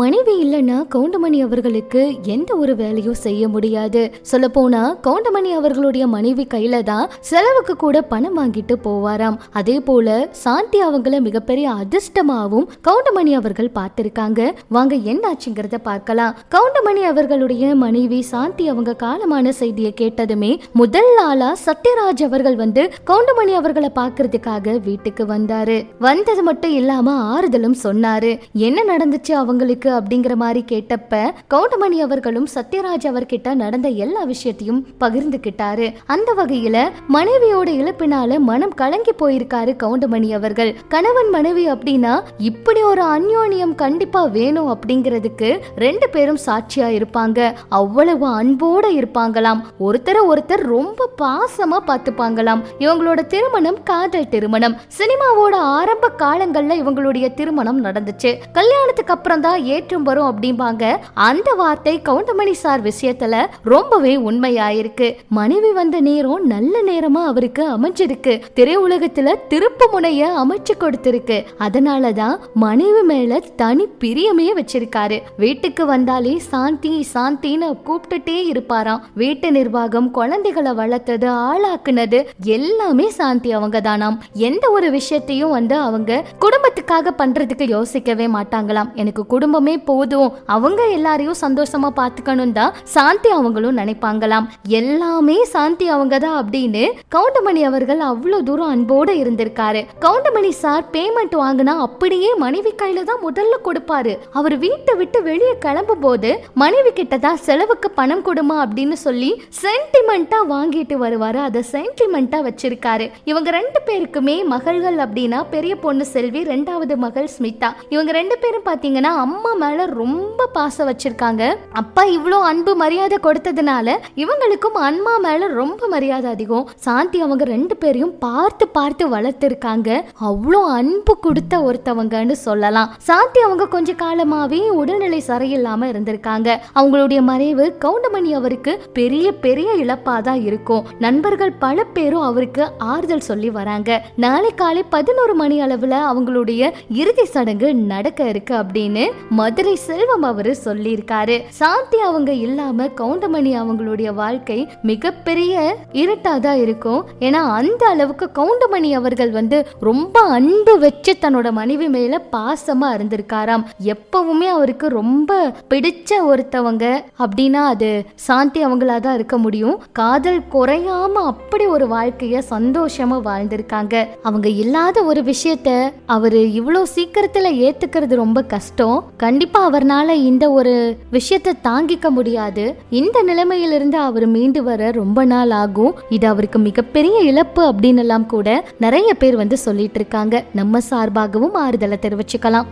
மனைவி இல்லைன்னா கவுண்டமணி அவர்களுக்கு எந்த ஒரு வேலையும் செய்ய முடியாது. சொல்ல போனா கவுண்டமணி அவர்களுடைய மனைவி கையில தான் செலவுக்கு கூட பணம் வாங்கிட்டு போவாராம். அதே போல சாந்தி அவங்கள மிகப்பெரிய அதிர்ஷ்டமாவும் கவுண்டமணி அவர்கள் பார்த்திருக்காங்க. வாங்க என்ன ஆச்சுங்கிறத பார்க்கலாம். கவுண்டமணி அவர்களுடைய மனைவி சாந்தி அவங்க காலமான செய்தியை கேட்டதுமே முதல் நாளா சத்யராஜ் அவர்கள் வந்து கவுண்டமணி அவர்களை பார்க்கறதுக்காக வீட்டுக்கு வந்தாரு. வந்தது மட்டும் இல்லாம ஆறுதலும் சொன்னாரு. என்ன நடந்துச்சு அவங்களுக்கு? அப்படிங்கிற மாதிரி கேட்டப்ப கவுண்டமணி அவர்களும் சத்யராஜ் அவர்கிட்ட நடந்த எல்லா விஷயத்தையும் பகிர்ந்துகிட்டாரு. அந்த வகையில மனைவியோட இழப்பினால மனம் கலங்கி போயிருக்காரு கவுண்டமணி அவர்கள். கணவன் மனைவி அப்படின்னா இப்படி ஒரு அந்யோன்யம் கண்டிப்பா வேணும் அப்படிங்கிறதுக்கு ரெண்டு பேரும் சாட்சியா இருப்பாங்க. அவ்வளவு அன்போட இருப்பாங்களாம். ஒருத்தரை ஒருத்தர் ரொம்ப பாசமா பார்த்துப்பாங்களாம். இவங்களோட திருமணம் காதல் திருமணம். சினிமாவோட ஆரம்ப காலங்கள்ல இவங்களுடைய திருமணம் நடந்துச்சு. கல்யாணத்துக்கு அப்புறம் தான் ஏற்றம் வரும் அப்படிம்பாங்க. அந்த வார்த்தை கவுண்டமணி சார் விஷயத்துல ரொம்பவே உண்மையாயிருக்கு. மனைவி வந்த நேரம் நல்ல நேரமா அவருக்கு அமைஞ்சிருக்கு. திரையுலகத்துல திருப்பு முனைய அமைச்சு கொடுத்திருக்கு. அதனாலதான் மனைவி மேல தனி பிரியமே வச்சிருக்காரு. வீட்டுக்கு வந்தாலே சாந்தி சாந்தின்னு கூப்பிட்டுட்டே இருப்பாராம். வீட்டு நிர்வாகம் குழந்தைகளை வளர்த்தது ஆளாக்குனது எல்லாமே சாந்தி அவங்க தானாம் எந்த ஒரு விஷயத்தையும் வந்து அவங்க குடும்பத்துக்காக பண்றதுக்கு யோசிக்கவே மாட்டாங்களாம். எனக்கு குடும்ப குடும்பமே போதும். அவங்க எல்லாரையும் சந்தோஷமா பார்த்துக்கணும் தான் சாந்தி அவங்களும் நினைப்பாங்களாம். எல்லாமே சாந்தி அவங்க தான் அப்படின்னு கவுண்டமணி அவர்கள் அவ்வளவு தூரம் அன்போடு இருந்திருக்காரு. கவுண்டமணி சார் பேமெண்ட் வாங்கினா அப்படியே மனைவி கையில தான் முதல்ல கொடுப்பாரு. அவர் வீட்டை விட்டு வெளியே கிளம்பும் போது மனைவி கிட்ட தான் செலவுக்கு பணம் கொடுமா அப்படின்னு சொல்லி சென்டிமெண்டா வாங்கிட்டு வருவாரு. அதை சென்டிமெண்டா வச்சிருக்காரு. இவங்க ரெண்டு பேருக்குமே மகள்கள் அப்படின்னா பெரிய பொண்ணு செல்வி ரெண்டாவது மகள் ஸ்மிதா. இவங்க ரெண்டு பேரும் பாத்தீங்கன்னா அம்மா அம்மா மேல ரொம்ப பாசம் வச்சிருக்காங்க. அப்பா இவ்வளோ அன்பு மரியாதை கொடுத்ததுனால இவங்களுக்கும் அம்மா மேல ரொம்ப மரியாதை அதிகம். சாந்தி அவங்க ரெண்டு பேரையும் பார்த்து பார்த்து வளர்த்துருக்காங்க. அவ்வளோ அன்பு கொடுத்த ஒருத்தவங்கன்னு சொல்லலாம். சாந்தி அவங்க கொஞ்ச காலமாவே உடல்நிலை சரியில்லாம இருந்திருக்காங்க. அவங்களுடைய மறைவு கவுண்டமணி அவருக்கு பெரிய பெரிய இழப்பா தான் இருக்கும். நண்பர்கள் பல பேரும் அவருக்கு ஆறுதல் சொல்லி வராங்க. நாளை காலை பதினோரு மணி அளவுல அவங்களுடைய இறுதி சடங்கு நடக்க இருக்கு அப்படின்னு மதுரை செல்வம் அவரு சொல்லியிருக்காரு. சாந்தி அவங்க இல்லாம கவுண்டமணி அவங்களுடைய வாழ்க்கை மிகப்பெரிய இருட்டா தான் இருக்கும். ஏன்னா அந்த அளவுக்கு கவுண்டமணி அவர்கள் வந்து ரொம்ப அன்பு வச்சு தன்னோட மனைவி மேல பாசமா இருந்திருக்காராம். எப்பவுமே அவருக்கு ரொம்ப பிடிச்ச ஒருத்தவங்க அப்படின்னா அது சாந்தி அவங்களா தான் இருக்க முடியும். காதல் குறையாம அப்படி ஒரு வாழ்க்கைய சந்தோஷமா வாழ்ந்திருக்காங்க. அவங்க இல்லாத ஒரு விஷயத்த அவரு இவ்வளோ சீக்கிரத்துல ஏத்துக்கிறது ரொம்ப கஷ்டம். கண்டிப்பா அவர்னால இந்த ஒரு விஷயத்த தாங்கிக்க முடியாது. இந்த நிலைமையிலிருந்து அவர் மீண்டு வர ரொம்ப நாள் ஆகும். இது அவருக்கு மிகப்பெரிய இழப்பு அப்படின்னு எல்லாம் கூட நிறைய பேர் வந்து சொல்லிட்டு இருக்காங்க. நம்ம சார்பாகவும் ஆறுதலை தெரிவிச்சுக்கலாம்.